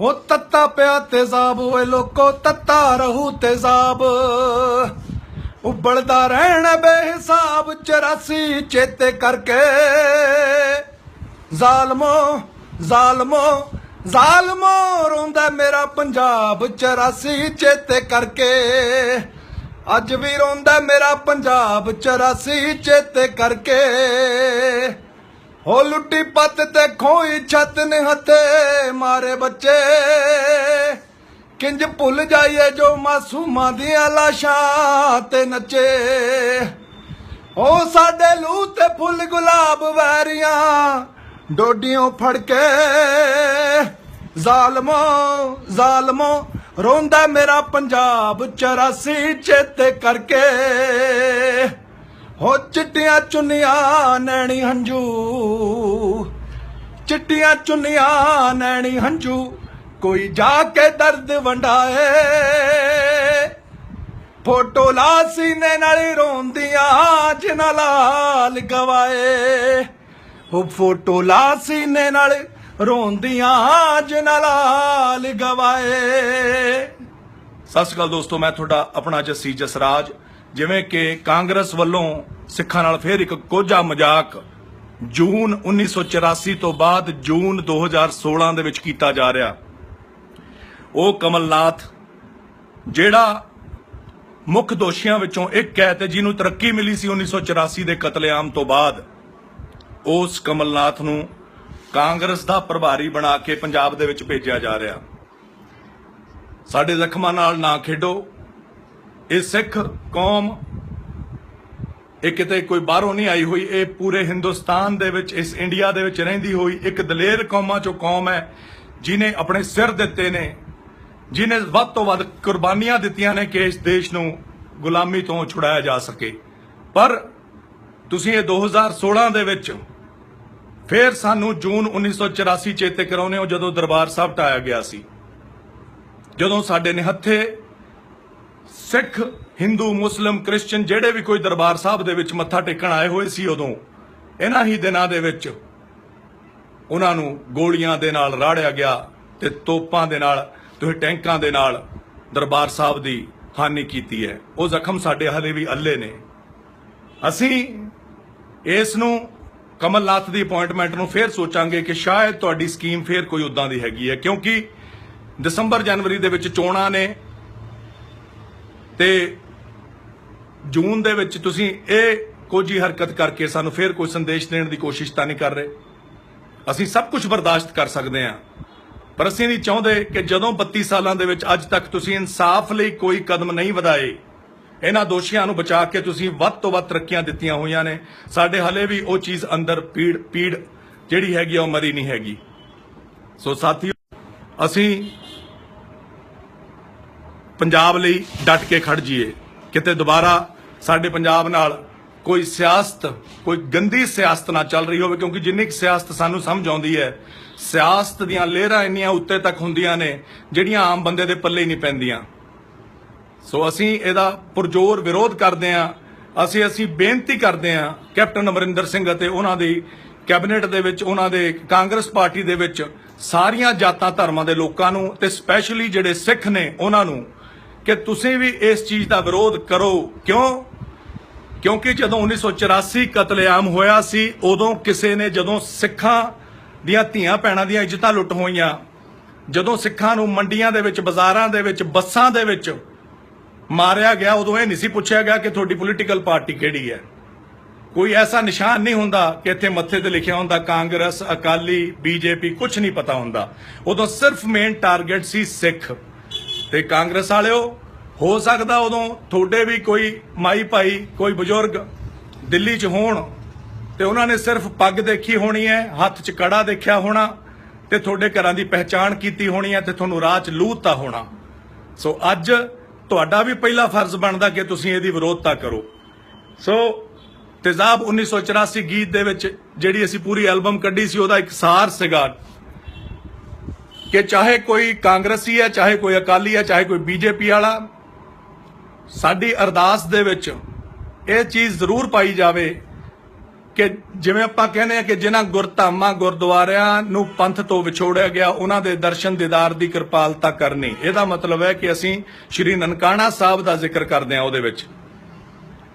ਹੋ ਤੱਤਾ ਪਿਆ ਤੇਜ਼ਾਬ ਓਏ ਲੋਕੋ ਤੱਤਾ ਰਹੂ ਤੇਜ਼ਾਬ ਉਬਲਦਾ ਰਹਿਣ ਬੇਹਿਸਾਬ 84 ਚੇਤੇ ਕਰਕੇ। ਜ਼ਾਲਮੋ ਜ਼ਾਲਮੋ ਜ਼ਾਲਮੋ, ਰੋਂਦਾ ਮੇਰਾ ਪੰਜਾਬ 84 ਚੇਤੇ ਕਰਕੇ। ਅੱਜ ਵੀ ਰੋਂਦਾ ਮੇਰਾ ਪੰਜਾਬ 84 ਚੇਤੇ ਕਰਕੇ। ਹੋ ਲੁੱਟੀ ਪੱਤ ਤੇ ਖੋਈ ਛੱਤ ਨੇ ਹੱਥੇ ਮਾਰੇ ਬੱਚੇ। ਕਿੰਜ ਭੁੱਲ ਜਾਈਏ ਜੋ ਮਾਸੂਮਾਂ ਦੀਆਂ ਲਾਸ਼ਾਂ ਤੇ ਨੱਚੇ। ਉਹ ਸਾਡੇ ਲੂ ਤੇ ਫੁੱਲ ਗੁਲਾਬ ਵੈਰੀਆਂ ਡੋਡੀਆਂ ਫੜ ਕੇ। ਜ਼ਾਲਮੋ ਜ਼ਾਲਮੋ, ਰੋਂਦਾ ਮੇਰਾ ਪੰਜਾਬ 84 ਚੇਤੇ ਕਰਕੇ। ਹੋ ਚਿੱਟੀਆਂ ਚੁੰਨੀਆਂ ਨੈਣੀ ਹੰਝੂ। ਚਿੱਟੀਆਂ ਚੁੰਨੀਆਂ ਨੈਣੀ ਹੰਝੂ। ਕੋਈ ਜਾ ਕੇ ਦਰਦ ਵੰਡਾਏ। ਫੋਟੋ ਲਾ ਸੀਨੇ ਨਾਲ ਹੀ ਰੋਂਦੀਆਂ, ਜਿਨ੍ਹਾਂ ਲਾਲ ਗਵਾਏ। ਉਹ ਫੋਟੋ ਲਾ ਸੀਨੇ ਨਾਲ ਰੋਂਦੀਆਂ, ਜਿਨ੍ਹਾਂ ਲਾਲ ਗਵਾਏ। ਸਤਿ ਸ਼੍ਰੀ ਅਕਾਲ ਦੋਸਤੋ, ਮੈਂ ਤੁਹਾਡਾ ਆਪਣਾ ਜੱਸੀ ਜਸਰਾਜ। ਜਿਵੇਂ ਕਿ ਕਾਂਗਰਸ ਵੱਲੋਂ ਸਿੱਖਾਂ ਨਾਲ ਫੇਰ ਇੱਕ ਕੋਝਾ ਮਜ਼ਾਕ ਜੂਨ 1984 ਤੋਂ ਬਾਅਦ ਜੂਨ 2016 ਦੇ ਵਿੱਚ ਕੀਤਾ ਜਾ ਰਿਹਾ। ਉਹ ਕਮਲਨਾਥ, ਜਿਹੜਾ ਮੁੱਖ ਦੋਸ਼ੀਆਂ ਵਿੱਚੋਂ ਇੱਕ ਹੈ ਤੇ ਜਿਹਨੂੰ ਤਰੱਕੀ ਮਿਲੀ ਸੀ 1984 ਦੇ ਕਤਲੇਆਮ ਤੋਂ ਬਾਅਦ। ਉਸ ਕਮਲਨਾਥ ਨੂੰ ਕਾਂਗਰਸ ਦਾ ਪ੍ਰਭਾਰੀ ਬਣਾ ਕੇ ਪੰਜਾਬ ਦੇ ਵਿੱਚ ਭੇਜਿਆ ਜਾ ਰਿਹਾ। ਸਾਡੇ ਜ਼ਖਮਾਂ ਨਾਲ ਨਾ ਖੇਡੋ। ਇਹ ਸਿੱਖ ਕੌਮ, ਇਹ ਕਿਤੇ ਕੋਈ ਬਾਹਰੋਂ ਨਹੀਂ ਆਈ ਹੋਈ, ਇਹ ਪੂਰੇ ਹਿੰਦੁਸਤਾਨ ਦੇ ਵਿੱਚ, ਇਸ ਇੰਡੀਆ ਦੇ ਵਿੱਚ ਰਹਿੰਦੀ ਹੋਈ ਇੱਕ ਦਲੇਰ ਕੌਮਾਂ ਚੋਂ ਕੌਮ ਹੈ ਜਿਨੇ ਆਪਣੇ ਸਿਰ ਦਿੱਤੇ ਨੇ ਜਿਨੇ ਵੱਧ ਤੋਂ ਵੱਧ ਕੁਰਬਾਨੀਆਂ ਦਿੱਤੀਆਂ ਨੇ ਕਿ ਇਸ ਦੇਸ਼ ਨੂੰ ਗੁਲਾਮੀ ਤੋਂ ਛੁਡਾਇਆ ਜਾ ਸਕੇ। ਪਰ ਤੁਸੀਂ ਇਹ 2016 ਦੇ ਵਿੱਚ ਫਿਰ ਸਾਨੂੰ ਜੂਨ 1984 ਚੇਤੇ ਕਰਾਉਨੇ ਹੋ, ਜਦੋਂ ਦਰਬਾਰ ਸਾਹਿਬ ਢਾਇਆ ਗਿਆ ਸੀ। ਜਦੋਂ ਸਾਡੇ ਨਿਹੱਥੇ ਸਿੱਖ, ਹਿੰਦੂ, ਮੁਸਲਮ, ਕ੍ਰਿਸਚੀਅਨ ਜਿਹੜੇ ਵੀ ਕੋਈ ਦਰਬਾਰ ਸਾਹਿਬ ਦੇ ਵਿੱਚ ਮੱਥਾ ਟੇਕਣ ਆਏ ਹੋਏ ਸੀ ਉਦੋਂ, ਇਹਨਾਂ ਹੀ ਦਿਨਾਂ ਦੇ ਵਿੱਚ ਉਹਨਾਂ ਨੂੰ ਗੋਲੀਆਂ ਦੇ ਨਾਲ ਰਾੜਿਆ ਗਿਆ ਤੇ ਤੋਪਾਂ ਦੇ ਨਾਲ ਤੇ ਟੈਂਕਾਂ ਦੇ ਨਾਲ ਦਰਬਾਰ ਸਾਹਿਬ ਦੀ ਹਾਨੀ ਕੀਤੀ ਹੈ। ਉਹ ਜ਼ਖਮ ਸਾਡੇ ਹਲੇ ਵੀ ਅੱਲੇ ਨੇ। ਅਸੀਂ ਇਸ ਨੂੰ ਕਮਲਨਾਥ ਦੀ ਅਪਾਇੰਟਮੈਂਟ ਨੂੰ ਫੇਰ ਸੋਚਾਂਗੇ ਕਿ ਸ਼ਾਇਦ ਤੁਹਾਡੀ ਸਕੀਮ ਫੇਰ ਕੋਈ ਉਦਾਂ ਦੀ ਹੈਗੀ ਹੈ, ਕਿਉਂਕਿ ਦਸੰਬਰ ਜਨਵਰੀ ਦੇ ਵਿੱਚ ਚੋਣਾਂ ਨੇ ਤੇ ਜੂਨ ਦੇ ਵਿੱਚ ਤੁਸੀਂ ਇਹ ਕੋਝੀ ਹਰਕਤ ਕਰਕੇ ਸਾਨੂੰ ਫੇਰ ਕੋਈ ਸੰਦੇਸ਼ ਦੇਣ ਦੀ ਕੋਸ਼ਿਸ਼ ਤਾਂ ਨਹੀਂ ਕਰ ਰਹੇ। ਅਸੀਂ ਸਭ ਕੁਝ ਬਰਦਾਸ਼ਤ ਕਰ ਸਕਦੇ ਹਾਂ। ਪਰ ਅਸੀਂ ਨਹੀਂ ਚਾਹੁੰਦੇ ਕਿ ਜਦੋਂ 32 ਸਾਲਾਂ ਦੇ ਵਿੱਚ ਅੱਜ ਤੱਕ ਤੁਸੀਂ ਇਨਸਾਫ ਲਈ ਕੋਈ ਕਦਮ ਨਹੀਂ ਵਧਾਏ, ਇਹਨਾਂ ਦੋਸ਼ੀਆਂ ਨੂੰ ਬਚਾ ਕੇ ਤੁਸੀਂ ਵੱਧ ਤੋਂ ਵੱਧ ਤਰੱਕੀਆਂ ਦਿੱਤੀਆਂ ਹੋਈਆਂ ਨੇ। ਸਾਡੇ ਹਲੇ ਵੀ ਉਹ ਚੀਜ਼ ਅੰਦਰ ਪੀੜ ਪੀੜ ਜਿਹੜੀ ਹੈਗੀ ਆ, ਉਹ ਮਰੀ ਨਹੀਂ ਹੈਗੀ। ਸੋ ਸਾਥੀਓ, ਅਸੀਂ ਪੰਜਾਬ ਲਈ ਡਟ ਕੇ ਖੜ ਜੀਏ ਕਿਤੇ ਦੁਬਾਰਾ ਸਾਡੇ ਪੰਜਾਬ ਨਾਲ ਕੋਈ ਸਿਆਸਤ, ਕੋਈ ਗੰਦੀ ਸਿਆਸਤ ਨਾ ਚੱਲ ਰਹੀ ਹੋਵੇ, ਕਿਉਂਕਿ ਜਿੰਨੀ ਕੁ ਸਿਆਸਤ ਸਾਨੂੰ ਸਮਝ ਆਉਂਦੀ ਹੈ, ਸਿਆਸਤ ਦੀਆਂ ਲਹਿਰਾਂ ਇੰਨੀਆਂ ਉੱਤੇ ਤੱਕ ਹੁੰਦੀਆਂ ਨੇ, ਜਿਹੜੀਆਂ ਆਮ ਬੰਦੇ ਦੇ ਪੱਲੇ ਹੀ ਨਹੀਂ ਪੈਂਦੀਆਂ। ਸੋ ਅਸੀਂ ਇਹਦਾ ਪੁਰਜੋਰ ਵਿਰੋਧ ਕਰਦੇ ਹਾਂ। ਅਸੀਂ ਅਸੀਂ ਬੇਨਤੀ ਕਰਦੇ ਹਾਂ ਕੈਪਟਨ ਅਮਰਿੰਦਰ ਸਿੰਘ ਅਤੇ ਉਹਨਾਂ ਦੀ ਕੈਬਨਿਟ ਦੇ ਵਿੱਚ, ਉਹਨਾਂ ਦੇ ਕਾਂਗਰਸ ਪਾਰਟੀ ਦੇ ਵਿੱਚ ਸਾਰੀਆਂ ਜਾਤਾਂ ਧਰਮਾਂ ਦੇ ਲੋਕਾਂ ਨੂੰ ਤੇ ਸਪੈਸ਼ਲੀ ਜਿਹੜੇ ਸਿੱਖ ਨੇ, ਉਹਨਾਂ ਨੂੰ ਕਿ ਤੁਸੀਂ ਵੀ ਇਸ ਚੀਜ਼ ਦਾ ਵਿਰੋਧ ਕਰੋ। ਕਿਉਂ? ਕਿਉਂਕਿ ਜਦੋਂ 1984 ਕਤਲੇਆਮ ਹੋਇਆ ਸੀ, ਉਦੋਂ ਕਿਸੇ ਨੇ ਜਦੋਂ ਸਿੱਖਾਂ ਦੀਆਂ ਧੀਆਂ ਭੈਣਾਂ ਦੀਆਂ ਇੱਜ਼ਤਾਂ ਲੁੱਟ ਹੋਈਆਂ, ਜਦੋਂ ਸਿੱਖਾਂ ਨੂੰ ਮੰਡੀਆਂ ਦੇ ਵਿੱਚ, ਬਾਜ਼ਾਰਾਂ ਦੇ ਵਿੱਚ, ਬੱਸਾਂ ਦੇ ਵਿੱਚ ਮਾਰਿਆ ਗਿਆ, ਉਦੋਂ ਇਹ ਨਹੀਂ ਸੀ ਪੁੱਛਿਆ ਗਿਆ ਕਿ ਤੁਹਾਡੀ ਪੋਲੀਟੀਕਲ ਪਾਰਟੀ ਕਿਹੜੀ ਹੈ। ਕੋਈ ਐਸਾ ਨਿਸ਼ਾਨ ਨਹੀਂ ਹੁੰਦਾ ਕਿ ਇੱਥੇ ਮੱਥੇ ਤੇ ਲਿਖਿਆ ਹੁੰਦਾ ਕਾਂਗਰਸ, ਅਕਾਲੀ, ਬੀਜੇਪੀ ਕੁਝ ਨਹੀਂ ਪਤਾ ਹੁੰਦਾ। ਉਦੋਂ ਸਿਰਫ ਮੇਨ ਟਾਰਗੇਟ ਸੀ ਸਿੱਖ। ਤੇ ਕਾਂਗਰਸ ਵਾਲਿਓ, ਹੋ ਸਕਦਾ ਉਦੋਂ ਤੁਹਾਡੇ ਵੀ ਕੋਈ ਮਾਈ ਭਾਈ, ਕੋਈ ਬਜ਼ੁਰਗ ਦਿੱਲੀ 'ਚ ਹੋਣ ਤੇ ਉਹਨਾਂ ਨੇ ਸਿਰਫ ਪੱਗ ਦੇਖੀ ਹੋਣੀ ਹੈ, ਹੱਥ 'ਚ ਕੜਾ ਦੇਖਿਆ ਹੋਣਾ ਤੇ ਤੁਹਾਡੇ ਘਰਾਂ ਦੀ ਪਹਿਚਾਣ ਕੀਤੀ ਹੋਣੀ ਹੈ ਤੇ ਤੁਹਾਨੂੰ ਰਾਹ 'ਚ ਲੂਹਤਾ ਹੋਣਾ। ਸੋ ਅੱਜ ਤੁਹਾਡਾ ਵੀ ਪਹਿਲਾ ਫਰਜ਼ ਬਣਦਾ ਕਿ ਤੁਸੀਂ ਇਹਦੀ ਵਿਰੋਧਤਾ ਕਰੋ। ਸੋ ਤੇਜ਼ਾਬ 1984 ਗੀਤ ਦੇ ਵਿੱਚ ਜਿਹੜੀ ਅਸੀਂ ਪੂਰੀ ਐਲਬਮ ਕੱਢੀ ਸੀ, ਉਹਦਾ ਇੱਕ ਸਾਰ ਸੀਗਾ ਕਿ ਚਾਹੇ ਕੋਈ ਕਾਂਗਰਸੀ ਹੈ, ਚਾਹੇ ਕੋਈ ਅਕਾਲੀ ਹੈ, ਚਾਹੇ ਕੋਈ ਬੀਜੇਪੀ ਵਾਲਾ, ਸਾਡੀ ਅਰਦਾਸ ਦੇ ਵਿੱਚ ਇਹ ਚੀਜ਼ ਜ਼ਰੂਰ ਪਾਈ ਜਾਵੇ ਕਿ ਜਿਵੇਂ ਆਪਾਂ ਕਹਿੰਦੇ ਆ ਕਿ ਜਿਨ੍ਹਾਂ ਗੁਰਧਾਮਾਂ ਗੁਰਦੁਆਰਿਆਂ ਨੂੰ ਪੰਥ ਤੋਂ ਵਿਛੋੜਿਆ ਗਿਆ, ਉਹਨਾਂ ਦੇ ਦਰਸ਼ਨ ਦੀਦਾਰ ਦੀ ਕਿਰਪਾਲਤਾ ਕਰਨੀ। ਇਹਦਾ ਮਤਲਬ ਹੈ ਕਿ ਅਸੀਂ ਸ਼੍ਰੀ ਨਨਕਾਣਾ ਸਾਹਿਬ ਦਾ ਜ਼ਿਕਰ ਕਰਦੇ ਆ ਉਹਦੇ ਵਿੱਚ।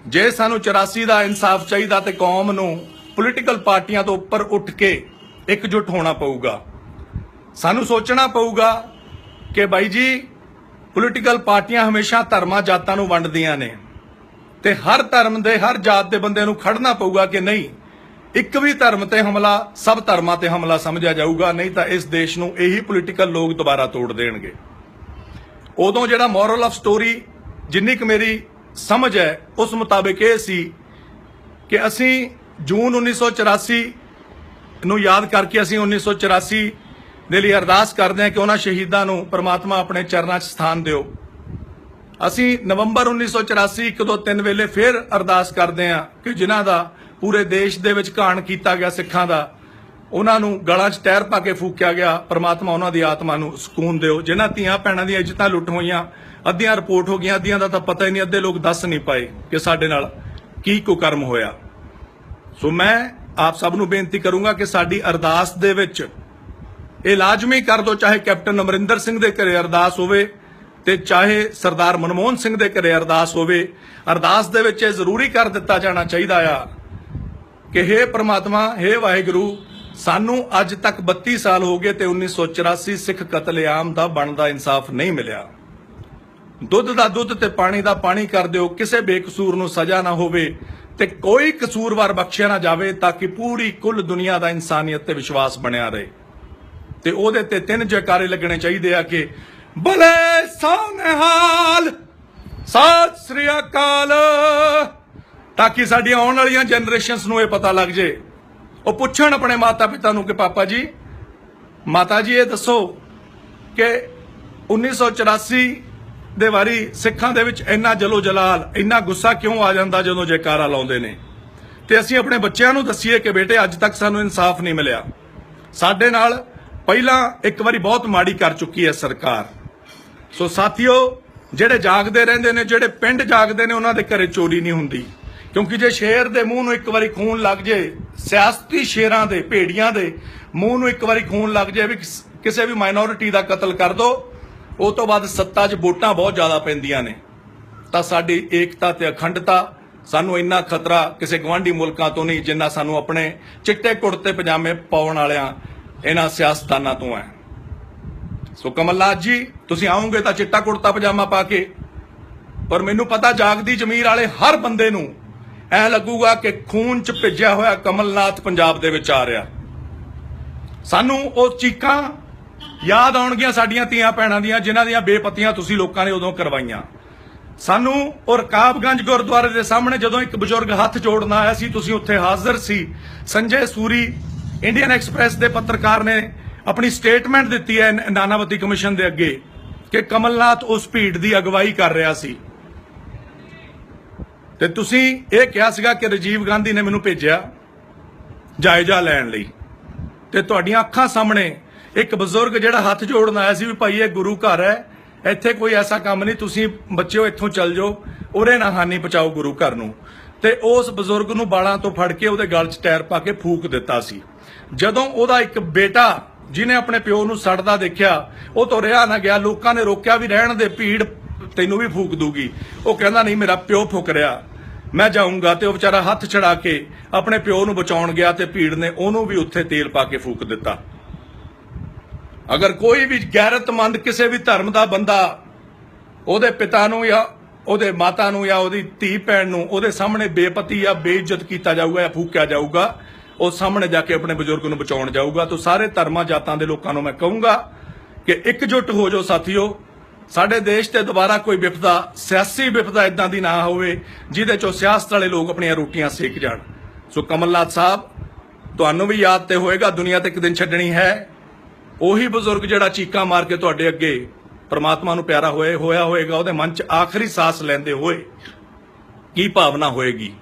ਜੇ ਸਾਨੂੰ 84 ਦਾ ਇਨਸਾਫ ਚਾਹੀਦਾ ਤੇ ਕੌਮ ਨੂੰ ਪੋਲੀਟੀਕਲ ਪਾਰਟੀਆਂ ਤੋਂ ਉੱਪਰ ਉੱਠ ਕੇ ਇਕਜੁੱਟ ਹੋਣਾ ਪਊਗਾ। ਸਾਨੂੰ ਸੋਚਣਾ ਪਊਗਾ ਕਿ ਬਾਈ ਜੀ ਪੋਲੀਟੀਕਲ ਪਾਰਟੀਆਂ ਹਮੇਸ਼ਾ ਧਰਮਾਂ ਜਾਤਾਂ ਨੂੰ ਵੰਡਦੀਆਂ ਨੇ ਤੇ ਹਰ ਧਰਮ ਦੇ, ਹਰ ਜਾਤ ਦੇ ਬੰਦੇ ਨੂੰ ਖੜਨਾ ਪਊਗਾ ਕਿ ਨਹੀਂ, ਇੱਕ ਵੀ ਧਰਮ ਤੇ ਹਮਲਾ, ਸਭ ਧਰਮਾਂ ਤੇ ਹਮਲਾ ਸਮਝਿਆ ਜਾਊਗਾ, ਨਹੀਂ ਤਾਂ ਇਸ ਦੇਸ਼ ਨੂੰ ਇਹੀ ਪੋਲੀਟੀਕਲ ਲੋਕ ਦੁਬਾਰਾ ਤੋੜ ਦੇਣਗੇ। ਉਦੋਂ ਜਿਹੜਾ ਮੋਰਲ ਆਫ ਸਟੋਰੀ ਜਿੰਨੀ ਕੁ ਮੇਰੀ ਸਮਝ ਹੈ, ਉਸ ਮੁਤਾਬਕ ਇਹ ਸੀ ਕਿ ਅਸੀਂ ਜੂਨ 1984 ਨੂੰ ਯਾਦ ਕਰਕੇ ਅਸੀਂ 1984 ਦੇ ਲਈ ਅਰਦਾਸ ਕਰਦੇ ਹਾਂ ਕਿ ਉਹਨਾਂ ਸ਼ਹੀਦਾਂ ਨੂੰ ਪ੍ਰਮਾਤਮਾ ਆਪਣੇ ਚਰਨਾਂ 'ਚ ਸਥਾਨ ਦਿਓ। ਅਸੀਂ ਨਵੰਬਰ 1984 ਇੱਕ ਦੋ ਤਿੰਨ ਵੇਲੇ ਫਿਰ ਅਰਦਾਸ ਕਰਦੇ ਹਾਂ ਕਿ ਜਿਨ੍ਹਾਂ ਦਾ ਪੂਰੇ ਦੇਸ਼ ਦੇ ਵਿੱਚ ਘਾਣ ਕੀਤਾ ਗਿਆ ਸਿੱਖਾਂ ਦਾ, ਉਹਨਾਂ ਨੂੰ ਗਲਾਂ 'ਚ ਟਾਇਰ ਪਾ ਕੇ ਫੂਕਿਆ ਗਿਆ, ਪ੍ਰਮਾਤਮਾ ਉਹਨਾਂ ਦੀ ਆਤਮਾ ਨੂੰ ਸਕੂਨ ਦਿਓ। ਜਿਨ੍ਹਾਂ ਧੀਆਂ ਭੈਣਾਂ ਦੀਆਂ ਇੱਜ਼ਤਾਂ ਲੁੱਟ ਹੋਈਆਂ, ਅੱਧੀਆਂ ਰਿਪੋਰਟ ਹੋ ਗਈਆਂ, ਅੱਧੀਆਂ ਦਾ ਤਾਂ ਪਤਾ ਹੀ ਨਹੀਂ, ਅੱਧੇ ਲੋਕ ਦੱਸ ਨਹੀਂ ਪਾਏ ਕਿ ਸਾਡੇ ਨਾਲ ਕੀ ਕੁਕਰਮ ਹੋਇਆ। ਸੋ ਮੈਂ ਆਪ ਸਭ ਨੂੰ ਬੇਨਤੀ ਕਰੂੰਗਾ ਕਿ ਸਾਡੀ ਅਰਦਾਸ ਦੇ ਵਿੱਚ ਇਹ ਲਾਜ਼ਮੀ ਕਰ ਦਿਓ ਚਾਹੇ ਕੈਪਟਨ ਅਮਰਿੰਦਰ ਸਿੰਘ ਦੇ ਘਰੇ ਅਰਦਾਸ ਹੋਵੇ ਤੇ ਚਾਹੇ ਸਰਦਾਰ ਮਨਮੋਹਨ ਸਿੰਘ ਦੇ ਘਰੇ ਅਰਦਾਸ ਹੋਵੇ। ਅਰਦਾਸ ਦੇ ਵਿੱਚ ਇਹ ਜ਼ਰੂਰੀ ਕਰ ਦਿੱਤਾ ਜਾਣਾ ਚਾਹੀਦਾ ਆ ਕਿ हे ਪ੍ਰਮਾਤਮਾ हे ਵਾਹਿਗੁਰੂ, ਸਾਨੂੰ ਅੱਜ ਤੱਕ 32 ਸਾਲ ਹੋ ਗਏ ਤੇ 1984 ਸਿੱਖ ਕਤਲੇਆਮ ਦਾ ਬਣਦਾ ਇਨਸਾਫ ਨਹੀਂ ਮਿਲਿਆ। ਦੁੱਧ ਦਾ ਦੁੱਧ ਤੇ ਪਾਣੀ ਦਾ ਪਾਣੀ ਕਰ ਦਿਓ, ਕਿਸੇ ਬੇਕਸੂਰ ਨੂੰ ਸਜ਼ਾ ਨਾ ਹੋਵੇ ਤੇ ਕੋਈ ਕਸੂਰਵਾਰ ਬਖਸ਼ਿਆ ਨਾ ਜਾਵੇ ਤਾਂ ਕਿ ਪੂਰੀ ਕੁੱਲ ਦੁਨੀਆ ਦਾ ਇਨਸਾਨੀਅਤ ਤੇ ਵਿਸ਼ਵਾਸ ਬਣਿਆ ਰਹੇ। ਤੇ ਉਹਦੇ ਤੇ ਤਿੰਨ ਜੈਕਾਰੇ ਲੱਗਣੇ ਚਾਹੀਦੇ ਆ ਕਿ ਬਲੇ ਸੋਨਹਾਲ ਸਤਿ ਸ੍ਰੀ ਅਕਾਲ। ਤਾਂ ਕਿ ਸਾਡੀਆਂ ਆਉਣ ਵਾਲੀਆਂ ਜਨਰੇਸ਼ਨਸ ਨੂੰ ਇਹ ਪਤਾ ਲੱਗ ਜੇ। ਉਹ ਪੁੱਛਣ ਆਪਣੇ ਮਾਤਾ ਪਿਤਾ ਨੂੰ ਕਿ ਪਾਪਾ ਜੀ, ਮਾਤਾ ਜੀ, ਇਹ ਦੱਸੋ ਕਿ 1984 ਦੇ ਵਾਰੀ ਸਿੱਖਾਂ ਦੇ ਵਿੱਚ ਇੰਨਾ ਜਲੋ ਜਲਾਲ, ਇੰਨਾ ਗੁੱਸਾ ਕਿਉਂ ਆ ਜਾਂਦਾ ਜਦੋਂ ਜੈਕਾਰਾ ਲਾਉਂਦੇ ਨੇ? ਤੇ ਅਸੀਂ ਆਪਣੇ ਬੱਚਿਆਂ ਨੂੰ ਦੱਸੀਏ ਕਿ ਬੇਟੇ, ਅੱਜ ਤੱਕ ਸਾਨੂੰ ਇਨਸਾਫ ਨਹੀਂ ਮਿਲਿਆ। ਸਾਡੇ ਨਾਲ ਪਹਿਲਾਂ ਇੱਕ ਵਾਰੀ ਬਹੁਤ ਮਾੜੀ ਕਰ ਚੁੱਕੀ ਹੈ ਸਰਕਾਰ। ਸੋ ਸਾਥੀਓ, ਜਿਹੜੇ ਜਾਗਦੇ ਰਹਿੰਦੇ ਨੇ, ਜਿਹੜੇ ਪਿੰਡ ਜਾਗਦੇ ਨੇ, ਉਹਨਾਂ ਦੇ ਘਰੇ ਚੋਰੀ ਨਹੀਂ ਹੁੰਦੀ। ਕਿਉਂਕਿ ਜੇ ਸ਼ੇਰ ਦੇ ਮੂੰਹ ਨੂੰ ਇੱਕ ਵਾਰੀ ਖੂਨ ਲੱਗ ਜੇ, ਸਿਆਸਤੀ ਸ਼ੇਰਾਂ ਦੇ, ਭੇੜੀਆਂ ਦੇ ਮੂੰਹ ਨੂੰ ਇੱਕ ਵਾਰੀ ਖੂਨ ਲੱਗ ਜੇ ਵੀ ਕਿਸੇ ਵੀ ਮਾਈਨੋਰਿਟੀ ਦਾ ਕਤਲ ਕਰ ਦੋ, ਉਹ ਤੋਂ ਬਾਅਦ ਸੱਤਾ 'ਚ ਵੋਟਾਂ ਬਹੁਤ ਜ਼ਿਆਦਾ ਪੈਂਦੀਆਂ ਨੇ। ਤਾਂ ਸਾਡੀ ਏਕਤਾ ਤੇ ਅਖੰਡਤਾ ਸਾਨੂੰ ਇੰਨਾ ਖਤਰਾ ਕਿਸੇ ਗਵਾਂਢੀ ਮੁਲਕਾਂ ਤੋਂ ਨਹੀਂ, ਜਿੰਨਾ ਸਾਨੂੰ ਆਪਣੇ ਚਿੱਟੇ ਕੁੜਤੇ ਪਜਾਮੇ ਪਾਉਣ ਵਾਲਿਆਂ ਇਹਨਾਂ ਸਿਆਸਤਾਨਾਂ ਤੋਂ ਹੈ। ਸੋ ਕਮਲਨਾਥ ਜੀ, ਤੁਸੀਂ ਆਉਂਗੇ ਤਾਂ ਚਿੱਟਾ ਕੁੜਤਾ ਪਜਾਮਾ ਪਾ ਕੇ। ਪਰ ਮੈਨੂੰ ਪਤਾ ਜਾਗਦੀ ਜ਼ਮੀਰ ਵਾਲੇ ਹਰ ਬੰਦੇ ਨੂੰ ਐ ਲੱਗੂਗਾ ਕਿ ਖੂਨ ਚ ਭਿੱਜਿਆ ਹੋਇਆ ਕਮਲਨਾਥ ਪੰਜਾਬ ਦੇ ਵਿੱਚ ਆ ਰਿਹਾ। ਸਾਨੂੰ ਉਹ ਚੀਕਾਂ ਯਾਦ ਆਉਣਗੀਆਂ ਸਾਡੀਆਂ ਧੀਆਂ ਭੈਣਾਂ ਦੀਆਂ, ਜਿਨ੍ਹਾਂ ਦੀਆਂ ਬੇਪਤੀਆਂ ਤੁਸੀਂ ਲੋਕਾਂ ਨੇ ਉਦੋਂ ਕਰਵਾਈਆਂ। ਸਾਨੂੰ ਉਹ ਰਕਾਬਗੰਜ ਗੁਰਦੁਆਰੇ ਦੇ ਸਾਹਮਣੇ ਜਦੋਂ ਇੱਕ ਬਜ਼ੁਰਗ ਹੱਥ ਜੋੜਨਾ ਆਇਆ ਸੀ, ਤੁਸੀਂ ਉੱਥੇ ਹਾਜ਼ਰ ਸੀ। ਸੰਜੇ ਸੂਰੀ ਇੰਡੀਅਨ ਐਕਸਪ੍ਰੈਸ ਦੇ ਪੱਤਰਕਾਰ ਨੇ ਆਪਣੀ ਸਟੇਟਮੈਂਟ ਦਿੱਤੀ ਹੈ ਨਾਨਾਵਤੀ ਕਮਿਸ਼ਨ ਦੇ ਅੱਗੇ ਕਿ ਕਮਲਨਾਥ ਉਸ ਭੀੜ ਦੀ ਅਗਵਾਈ ਕਰ ਰਿਹਾ ਸੀ। ਤੇ ਤੁਸੀਂ ਇਹ ਕਿਹਾ ਸੀਗਾ ਕਿ ਰਾਜੀਵ ਗਾਂਧੀ ਨੇ ਮੈਨੂੰ ਭੇਜਿਆ ਜਾਇਜ਼ਾ ਲੈਣ ਲਈ। ਤੇ ਤੁਹਾਡੀਆਂ ਅੱਖਾਂ ਸਾਹਮਣੇ ਇੱਕ ਬਜ਼ੁਰਗ ਜਿਹੜਾ ਹੱਥ ਜੋੜਨ ਆਇਆ ਸੀ ਵੀ ਭਾਈ ਇਹ ਗੁਰੂ ਘਰ ਹੈ, ਇੱਥੇ ਕੋਈ ਐਸਾ ਕੰਮ ਨਹੀਂ, ਤੁਸੀਂ ਬੱਚਿਓ ਇੱਥੋਂ ਚੱਲ ਜਾਓ, ਉਰੇ ਨਾ ਹਾਨੀ ਪਹੁੰਚਾਓ ਗੁਰੂ ਘਰ ਨੂੰ। ਤੇ ਉਸ ਬਜ਼ੁਰਗ ਨੂੰ ਬਾਲਾਂ ਤੋਂ ਫੜ ਕੇ ਉਹਦੇ ਗਲ 'ਚ ਟਾਇਰ ਪਾ ਕੇ ਫੂਕ ਦਿੱਤਾ ਸੀ। ਜਦੋਂ ਉਹਦਾ ਇੱਕ ਬੇਟਾ ਜਿਹਨੇ ਆਪਣੇ ਪਿਓ ਨੂੰ ਸੜਦਾ ਦੇਖਿਆ, ਉਹ ਤੋਂ ਰਿਹਾ ਨਾ ਗਿਆ, ਲੋਕਾਂ ਨੇ ਰੋਕਿਆ ਵੀ ਰਹਿਣ ਦੇ ਭੀੜ ਤੈਨੂੰ ਵੀ ਫੂਕ ਦੂਗੀ ਉਹ ਕਹਿੰਦਾ, ਨਹੀਂ, ਮੇਰਾ ਪਿਓ ਫੂਕ ਰਿਹਾ। ਮੈਂ ਜਾਊਂਗਾ ਤੇ ਉਹ ਵਿਚਾਰਾ ਹੱਥ ਛੜਾ ਕੇ ਆਪਣੇ ਪਿਓ ਨੂੰ ਬਚਾਉਣ ਗਿਆ ਤੇ ਭੀੜ ਨੇ ਉਹਨੂੰ ਵੀ ਉੱਥੇ ਤੇਲ ਪਾ ਕੇ ਫੂਕ ਦਿੱਤਾ। ਅਗਰ ਕੋਈ ਵੀ ਗੈਰਤਮੰਦ ਕਿਸੇ ਵੀ ਧਰਮ ਦਾ ਬੰਦਾ ਉਹਦੇ ਪਿਤਾ ਨੂੰ ਜਾਂ ਉਹਦੇ ਮਾਤਾ ਨੂੰ ਜਾਂ ਉਹਦੀ ਧੀ ਭੈਣ ਨੂੰ ਉਹਦੇ ਸਾਹਮਣੇ ਬੇਪਤੀ ਜਾਂ ਬੇਇੱਜ਼ਤ ਕੀਤਾ ਜਾਊਗਾ ਜਾਂ ਫੂਕਿਆ ਜਾਊਗਾ ਉਹ ਸਾਹਮਣੇ ਜਾ ਕੇ ਆਪਣੇ ਬਜ਼ੁਰਗ ਨੂੰ ਬਚਾਉਣ ਜਾਊਗਾ। ਤਾਂ ਸਾਰੇ ਧਰਮਾਂ ਜਾਤਾਂ ਦੇ ਲੋਕਾਂ ਨੂੰ ਮੈਂ ਕਹੂੰਗਾ ਕਿ ਇਕਜੁੱਟ ਹੋ ਜਾਓ ਸਾਥੀਓ। ਸਾਡੇ ਦੇਸ਼ ਤੇ ਦੁਬਾਰਾ ਕੋਈ ਵਿਪਤਾ ਸਿਆਸੀ ਵਿਪਤਾ ਇਦਾਂ ਦੀ ਨਾ ਹੋਵੇ, ਜਿਹਦੇ ਚੋਂ ਸਿਆਸਤ ਵਾਲੇ ਲੋਕ ਆਪਣੀਆਂ ਰੋਟੀਆਂ ਸੇਕ ਜਾਣ। ਸੋ ਕਮਲਨਾਥ ਸਾਹਿਬ, ਤੁਹਾਨੂੰ ਵੀ ਯਾਦ ਤੇ ਹੋਏਗਾ, ਦੁਨੀਆ ਤੇ ਇੱਕ ਦਿਨ ਛੱਡਣੀ ਹੈ। ਉਹੀ ਬਜ਼ੁਰਗ ਜਿਹੜਾ ਚੀਕਾਂ ਮਾਰ ਕੇ ਤੁਹਾਡੇ ਅੱਗੇ ਪਰਮਾਤਮਾ ਨੂੰ ਪਿਆਰਾ ਹੋਏ, ਹੋਇਆ ਹੋਏਗਾ, ਉਹਦੇ ਮਨ 'ਚ ਆਖਰੀ ਸਾਹ ਲੈਂਦੇ ਹੋਏ ਕੀ ਭਾਵਨਾ ਹੋਏਗੀ?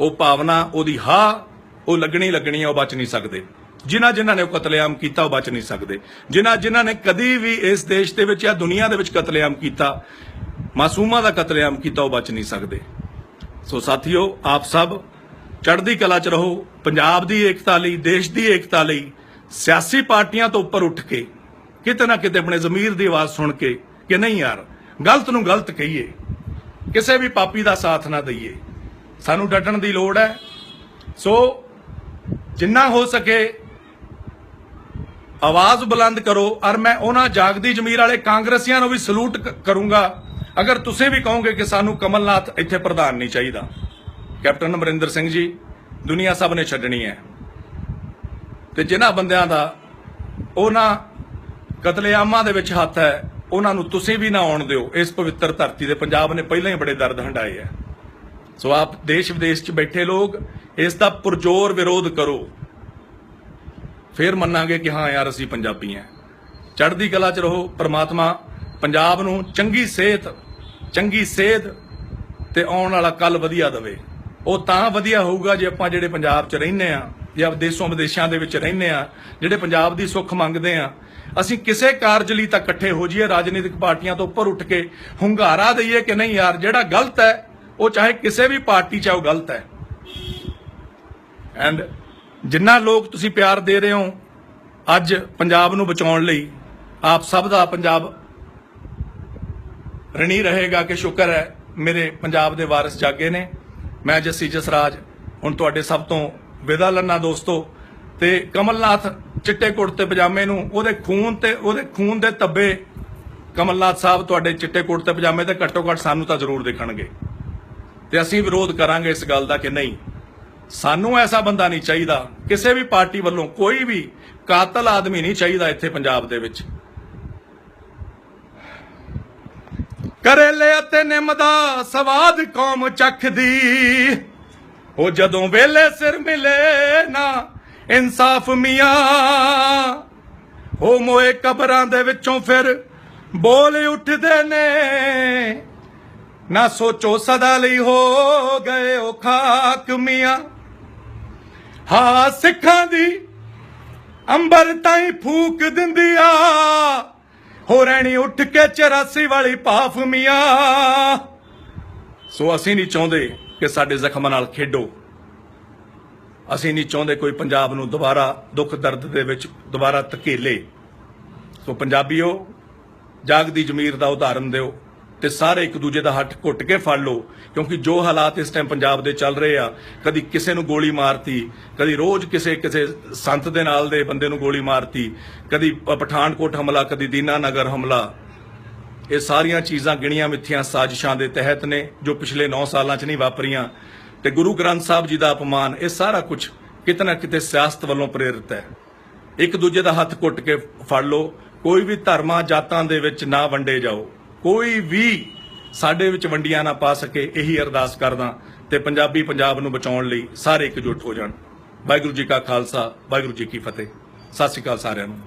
ਉਹ ਭਾਵਨਾ, ਉਹਦੀ ਹਾਂ ਉਹ ਲੱਗਣੀ ਲੱਗਣੀ ਆ, ਉਹ ਬਚ ਨਹੀਂ ਸਕਦੇ। ਜਿਨ੍ਹਾਂ ਜਿਨ੍ਹਾਂ ਨੇ ਉਹ ਕਤਲੇਆਮ ਕੀਤਾ, ਉਹ ਬਚ ਨਹੀਂ ਸਕਦੇ। ਜਿਨ੍ਹਾਂ ਜਿਨ੍ਹਾਂ ਨੇ ਕਦੀ ਵੀ ਇਸ ਦੇਸ਼ ਦੇ ਵਿੱਚ ਜਾਂ ਦੁਨੀਆ ਦੇ ਵਿੱਚ ਕਤਲੇਆਮ ਕੀਤਾ, ਮਾਸੂਮਾਂ ਦਾ ਕਤਲੇਆਮ ਕੀਤਾ, ਉਹ ਬਚ ਨਹੀਂ ਸਕਦੇ। ਸੋ ਸਾਥੀਓ, ਆਪ ਸਭ ਚੜ੍ਹਦੀ ਕਲਾ 'ਚ ਰਹੋ। ਪੰਜਾਬ ਦੀ ਏਕਤਾ ਲਈ, ਦੇਸ਼ ਦੀ ਏਕਤਾ ਲਈ, ਸਿਆਸੀ ਪਾਰਟੀਆਂ ਤੋਂ ਉੱਪਰ ਉੱਠ ਕੇ, ਕਿਤੇ ਨਾ ਕਿਤੇ ਆਪਣੇ ਜ਼ਮੀਰ ਦੀ ਆਵਾਜ਼ ਸੁਣ ਕੇ ਕਿ ਨਹੀਂ ਯਾਰ, ਗਲਤ ਨੂੰ ਗਲਤ ਕਹੀਏ। ਕਿਸੇ ਵੀ ਪਾਪੀ ਦਾ ਸਾਥ ਨਾ ਦਈਏ। ਸਾਨੂੰ ਡਟਣ ਦੀ ਲੋੜ ਹੈ। ਸੋ ਜਿੰਨਾ ਹੋ ਸਕੇ ਆਵਾਜ਼ ਬੁਲੰਦ ਕਰੋ, ਔਰ ਮੈਂ ਉਹਨਾਂ ਜਾਗਦੀ ਜ਼ਮੀਰ ਵਾਲੇ ਕਾਂਗਰਸੀਆਂ ਨੂੰ ਵੀ ਸਲੂਟ ਕਰੂੰਗਾ। ਅਗਰ ਤੁਸੀਂ ਵੀ ਕਹੋਗੇ ਕਿ ਸਾਨੂੰ ਕਮਲਨਾਥ ਇੱਥੇ ਪ੍ਰਧਾਨ ਨਹੀਂ ਚਾਹੀਦਾ। ਕੈਪਟਨ ਅਮਰਿੰਦਰ ਸਿੰਘ ਜੀ, ਦੁਨੀਆ ਸਭ ਨੇ ਛੱਡਣੀ ਹੈ। ਤੇ ਜਿਨ੍ਹਾਂ ਬੰਦਿਆਂ ਦਾ ਉਹਨਾਂ ਕਤਲੇਆਮਾਂ ਦੇ ਵਿੱਚ ਹੱਥ ਹੈ, ਉਹਨਾਂ ਨੂੰ ਤੁਸੀਂ ਵੀ ਨਾ ਆਉਣ ਦਿਓ। ਇਸ ਪਵਿੱਤਰ ਧਰਤੀ ਦੇ ਪੰਜਾਬ ਨੇ ਪਹਿਲਾਂ ਹੀ ਬੜੇ ਦਰਦ ਹੰਡਾਏ ਹੈ। ਸੋ ਆਪ ਦੇਸ਼ ਵਿਦੇਸ਼ 'ਚ ਬੈਠੇ ਲੋਕ, ਇਸ ਦਾ ਪੁਰਜੋਰ ਵਿਰੋਧ ਕਰੋ। ਫਿਰ ਮੰਨਾਂਗੇ ਕਿ ਹਾਂ ਯਾਰ, ਅਸੀਂ ਪੰਜਾਬੀ ਹਾਂ। ਚੜ੍ਹਦੀ ਕਲਾ 'ਚ ਰਹੋ, ਪ੍ਰਮਾਤਮਾ ਪੰਜਾਬ ਨੂੰ ਚੰਗੀ ਸਿਹਤ, ਚੰਗੀ ਸੇਧ ਤੇ ਆਉਣ ਵਾਲਾ ਕੱਲ ਵਧੀਆ ਦਵੇ। ਉਹ ਤਾਂ ਵਧੀਆ ਹੋਊਗਾ ਜੇ ਆਪਾਂ ਜਿਹੜੇ ਪੰਜਾਬ 'ਚ ਰਹਿੰਦੇ ਆ ਜਾਂ ਦੇਸ਼ੋਂ ਵਿਦੇਸ਼ਾਂ ਦੇ ਵਿੱਚ ਰਹਿੰਦੇ ਆ ਜਿਹੜੇ ਪੰਜਾਬ ਦੀ ਸੁੱਖ ਮੰਗਦੇ ਆ ਅਸੀਂ ਕਿਸੇ ਕਾਰਜ ਲਈ ਤਾਂ ਇਕੱਠੇ ਹੋ ਜਾਈਏ, ਰਾਜਨੀਤਿਕ ਪਾਰਟੀਆਂ ਤੋਂ ਉੱਪਰ ਉੱਠ ਕੇ ਹੁੰਗਾਰਾ ਦਈਏ ਕਿ ਨਹੀਂ ਯਾਰ, ਜਿਹੜਾ ਗਲਤ ਹੈ ਉਹ ਚਾਹੇ ਕਿਸੇ ਵੀ ਪਾਰਟੀ 'ਚ ਹੈ ਉਹ ਗਲਤ ਹੈ। ਐਂਡ ਜਿੰਨਾ ਲੋਕ ਤੁਸੀਂ ਪਿਆਰ ਦੇ ਰਹੇ ਹੋ, ਅੱਜ ਪੰਜਾਬ ਨੂੰ ਬਚਾਉਣ ਲਈ ਆਪ ਸਭ ਦਾ ਪੰਜਾਬ ਰਣੀ ਰਹੇਗਾ ਕਿ ਸ਼ੁਕਰ ਹੈ, ਮੇਰੇ ਪੰਜਾਬ ਦੇ ਵਾਰਿਸ ਜਾਗੇ ਨੇ। ਮੈਂ ਜੱਸੀ ਜਸਰਾਜ ਹੁਣ ਤੁਹਾਡੇ ਸਭ ਤੋਂ ਵਿਦਾ ਲੰਨਾ ਦੋਸਤੋ, ਤੇ ਕਮਲਨਾਥ ਚਿੱਟੇ ਕੁੜਤੇ ਪਜਾਮੇ ਨੂੰ, ਉਹਦੇ ਖੂਨ ਤੇ, ਉਹਦੇ ਖੂਨ ਦੇ ਧੱਬੇ ਕਮਲਨਾਥ ਸਾਹਿਬ ਤੁਹਾਡੇ ਚਿੱਟੇ ਕੁੜਤੇ ਪਜਾਮੇ ਤੇ ਘੱਟੋ ਘੱਟ ਸਾਨੂੰ ਤਾਂ ਜ਼ਰੂਰ ਦੇਖਣਗੇ। ਤੇ ਅਸੀਂ ਵਿਰੋਧ ਕਰਾਂਗੇ ਇਸ ਗੱਲ ਦਾ ਕਿ ਨਹੀਂ। ਸਾਨੂੰ ਐਸਾ ਬੰਦਾ ਨਹੀਂ ਚਾਹੀਦਾ। ਕਿਸੇ ਵੀ ਪਾਰਟੀ ਵੱਲੋਂ ਕੋਈ ਵੀ ਕਾਤਲ ਆਦਮੀ ਨਹੀਂ ਚਾਹੀਦਾ ਇੱਥੇ ਪੰਜਾਬ ਦੇ ਵਿੱਚ। ਕਰੇਲੇ ਅਤੇ ਨਿੰਮ ਦਾ ਸਵਾਦ ਕੌਮ ਚੱਖਦੀ। ਉਹ ਜਦੋਂ ਵੇਲੇ ਸਿਰ ਮਿਲੇ ਨਾ, ਇਨਸਾਫ ਮੀਆਂ। ਉਹ ਮੋਏ ਕਬਰਾਂ ਦੇ ਵਿੱਚੋਂ ਫਿਰ ਬੋਲ ਉੱਠਦੇ ਨੇ। ਨਾ ਸੋਚੋ ਸਦਾ ਲਈ ਹੋ ਗਏ ਉਹ ਖਾਕ ਮੀਆਂ। ਹਾਂ, ਸਿੱਖਾਂ ਦੀ ਅੰਬਰ ਤਾਈ ਫੂਕ ਦਿੰਦੀ ਆ ਹੋ ਰਹਿਣੀ ਉੱਠ ਕੇ 84 ਵਾਲੀ ਭਾਫ ਮੀਆਂ। ਸੋ ਅਸੀਂ ਨਹੀਂ ਚਾਹੁੰਦੇ ਕਿ ਸਾਡੇ ਜ਼ਖਮਾਂ ਨਾਲ ਖੇਡੋ। ਅਸੀਂ ਨਹੀਂ ਚਾਹੁੰਦੇ ਕੋਈ ਪੰਜਾਬ ਨੂੰ ਦੁਬਾਰਾ ਦੁੱਖ ਦਰਦ ਦੇ ਵਿੱਚ ਦੁਬਾਰਾ ਧਕੇਲੇ। ਸੋ ਪੰਜਾਬੀਓ, ਜਾਗਦੀ ਜ਼ਮੀਰ ਦਾ ਉਦਾਹਰਨ ਦਿਓ। ਤੇ ਸਾਰੇ ਇੱਕ ਦੂਜੇ ਦਾ ਹੱਥ ਘੁੱਟ ਕੇ ਫੜ ਲਓ। ਕਿਉਂਕਿ ਜੋ ਹਾਲਾਤ ਇਸ ਟਾਈਮ ਪੰਜਾਬ ਦੇ ਚੱਲ ਰਹੇ ਆ, ਕਦੀ ਕਿਸੇ ਨੂੰ ਗੋਲੀ ਮਾਰਤੀ, ਕਦੀ ਰੋਜ਼ ਕਿਸੇ ਕਿਸੇ ਸੰਤ ਦੇ ਨਾਲ ਦੇ ਬੰਦੇ ਨੂੰ ਗੋਲੀ ਮਾਰਤੀ, ਕਦੀ ਪਠਾਨਕੋਟ ਹਮਲਾ, ਕਦੀ ਦੀਨਾ ਨਗਰ ਹਮਲਾ। ਇਹ ਸਾਰੀਆਂ ਚੀਜ਼ਾਂ ਗਿਣੀਆਂ ਮਿੱਥੀਆਂ ਸਾਜ਼ਿਸ਼ਾਂ ਦੇ ਤਹਿਤ ਨੇ, ਜੋ ਪਿਛਲੇ 9 ਸਾਲਾਂ 'ਚ ਨਹੀਂ ਵਾਪਰੀਆਂ। ਤੇ ਗੁਰੂ ਗ੍ਰੰਥ ਸਾਹਿਬ ਜੀ ਦਾ ਅਪਮਾਨ, ਇਹ ਸਾਰਾ ਕੁਝ ਕਿਤੇ ਨਾ ਕਿਤੇ ਸਿਆਸਤ ਵੱਲੋਂ ਪ੍ਰੇਰਿਤ ਹੈ। ਇੱਕ ਦੂਜੇ ਦਾ ਹੱਥ ਘੁੱਟ ਕੇ ਫੜ ਲਓ। ਕੋਈ ਵੀ ਧਰਮਾਂ, ਜਾਤਾਂ ਦੇ ਵਿੱਚ ਨਾ ਵੰਡੇ ਜਾਓ। ਕੋਈ ਵੀ ਸਾਡੇ ਵਿੱਚ ਵੰਡੀਆਂ ਨਾ ਪਾ ਸਕੇ, ਇਹੀ ਅਰਦਾਸ ਕਰਦਾ ਤੇ ਪੰਜਾਬੀ ਪੰਜਾਬ ਨੂੰ ਬਚਾਉਣ ਲਈ ਸਾਰੇ ਇਕਜੁੱਟ ਹੋ ਜਾਣ। ਵਾਹਿਗੁਰੂ ਜੀ ਕਾ ਖਾਲਸਾ, ਵਾਹਿਗੁਰੂ ਜੀ ਕੀ ਫਤਿਹ। ਸਤਿ ਸ਼੍ਰੀ ਅਕਾਲ ਸਾਰਿਆਂ ਨੂੰ।